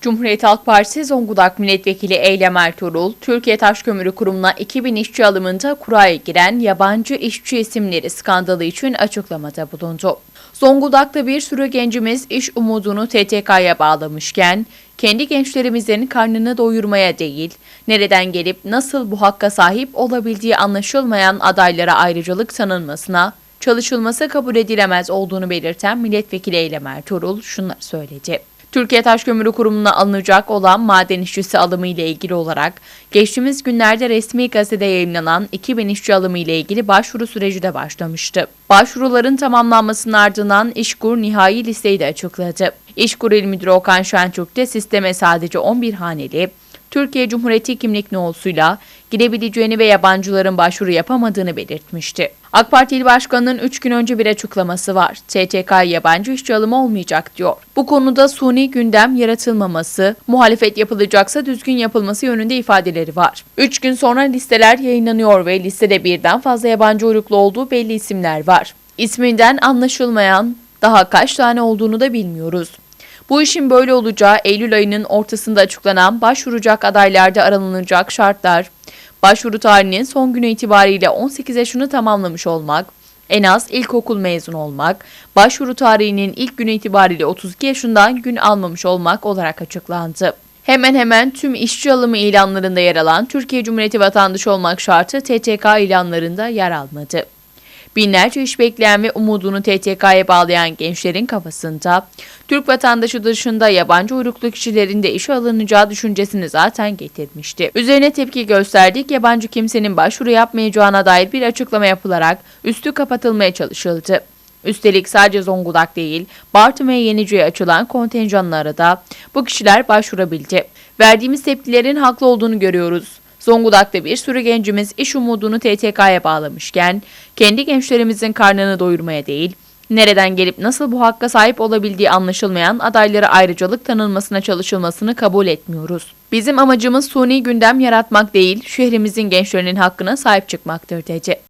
Cumhuriyet Halk Partisi Zonguldak Milletvekili Eylem Ertuğrul, Türkiye Taş Kömürü Kurumu'na 2000 işçi alımında kuraya giren yabancı işçi isimleri skandalı için açıklamada bulundu. Zonguldak'ta bir sürü gencimiz iş umudunu TTK'ya bağlamışken, kendi gençlerimizin karnını doyurmaya değil, nereden gelip nasıl bu hakka sahip olabildiği anlaşılmayan adaylara ayrıcalık tanınmasına, çalışılması kabul edilemez olduğunu belirten Milletvekili Eylem Ertuğrul şunları söyledi. Türkiye Taş Kömürü Kurumu'na alınacak olan maden işçisi alımı ile ilgili olarak geçtiğimiz günlerde resmi gazetede yayınlanan 2000 işçi alımı ile ilgili başvuru süreci de başlamıştı. Başvuruların tamamlanmasının ardından İşkur nihai listeyi de açıkladı. İşkur İl Müdürü Okan Şentürk sisteme sadece 11 haneli, Türkiye Cumhuriyeti kimlik nüfusuyla girebileceğini ve yabancıların başvuru yapamadığını belirtmişti. AK Parti İl Başkanı'nın 3 gün önce bir açıklaması var. TTK yabancı işçi alımı olmayacak diyor. Bu konuda suni gündem yaratılmaması, muhalefet yapılacaksa düzgün yapılması yönünde ifadeleri var. 3 gün sonra listeler yayınlanıyor ve listede birden fazla yabancı uyruklu olduğu belli isimler var. İsminden anlaşılmayan daha kaç tane olduğunu da bilmiyoruz. Bu işin böyle olacağı Eylül ayının ortasında açıklanan başvuracak adaylarda aranılacak şartlar, başvuru tarihinin son günü itibariyle 18 yaşını tamamlamış olmak, en az ilkokul mezun olmak, başvuru tarihinin ilk günü itibariyle 32 yaşından gün almamış olmak olarak açıklandı. Hemen hemen tüm işçi alımı ilanlarında yer alan Türkiye Cumhuriyeti vatandaşı olmak şartı TTK ilanlarında yer almadı. Binlerce iş bekleyen ve umudunu TTK'ya bağlayan gençlerin kafasında Türk vatandaşı dışında yabancı uyruklu kişilerin de işe alınacağı düşüncesini zaten getirmişti. Üzerine tepki gösterdik yabancı kimsenin başvuru yapmayacağına dair bir açıklama yapılarak üstü kapatılmaya çalışıldı. Üstelik sadece Zonguldak değil, Bartın ve Yenice'ye açılan kontenjanlara da bu kişiler başvurabildi. Verdiğimiz tepkilerin haklı olduğunu görüyoruz. Zonguldak'ta bir sürü gencimiz iş umudunu TTK'ya bağlamışken, kendi gençlerimizin karnını doyurmaya değil, nereden gelip nasıl bu hakka sahip olabildiği anlaşılmayan adaylara ayrıcalık tanınmasına çalışılmasını kabul etmiyoruz. Bizim amacımız suni gündem yaratmak değil, şehrimizin gençlerinin hakkına sahip çıkmaktır dedi.